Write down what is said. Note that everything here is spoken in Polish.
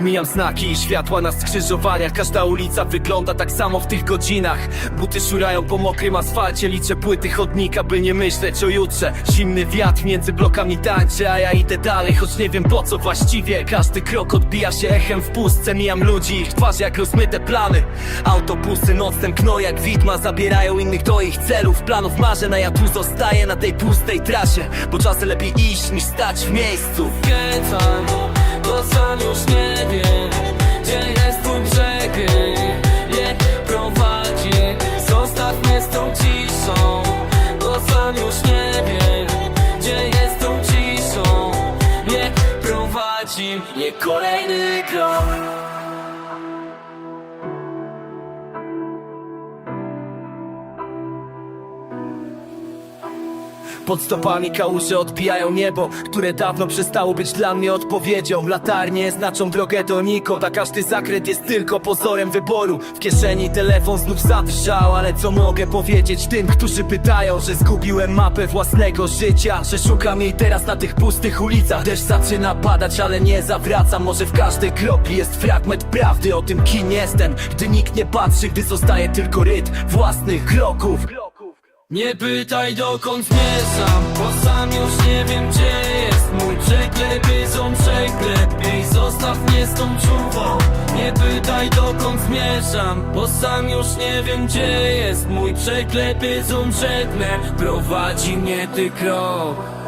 Mijam znaki i światła na skrzyżowaniach. Każda ulica wygląda tak samo w tych godzinach. Buty szurają po mokrym asfalcie. Liczę płyty chodnika, by nie myśleć o jutrze. Zimny wiatr między blokami tańczy A ja idę dalej, choć nie wiem po co właściwie. Każdy krok odbija się echem w pustce. Mijam ludzi, ich twarze jak rozmyte plany. Autobusy nocem kno jak widma Zabierają innych do ich celów. Planów marzeń, a ja tu zostaję na tej pustej trasie. Bo czasem lepiej iść niż stać w miejscu Nie kolejny krok Pod stopami kałuże odbijają niebo Które dawno przestało być dla mnie odpowiedzią. Latarnie znaczą drogę donikąd A każdy zakręt jest tylko pozorem wyboru. W kieszeni telefon znów zadrżał Ale co mogę powiedzieć tym, którzy pytają Że zgubiłem mapę własnego życia? Że szukam jej teraz na tych pustych ulicach. Deszcz zaczyna padać, ale nie zawraca Może w każdej kropli jest fragment prawdy O tym kim jestem. Gdy nikt nie patrzy, gdy zostaje tylko rytm własnych kroków Nie pytaj dokąd zmierzam Bo sam już nie wiem gdzie jest Mój przeklepy są przeklep Ej zostaw mnie z tą czuwą. Nie pytaj dokąd zmierzam Bo sam już nie wiem gdzie jest Mój przeklepy są żegnę Prowadzi mnie ty krok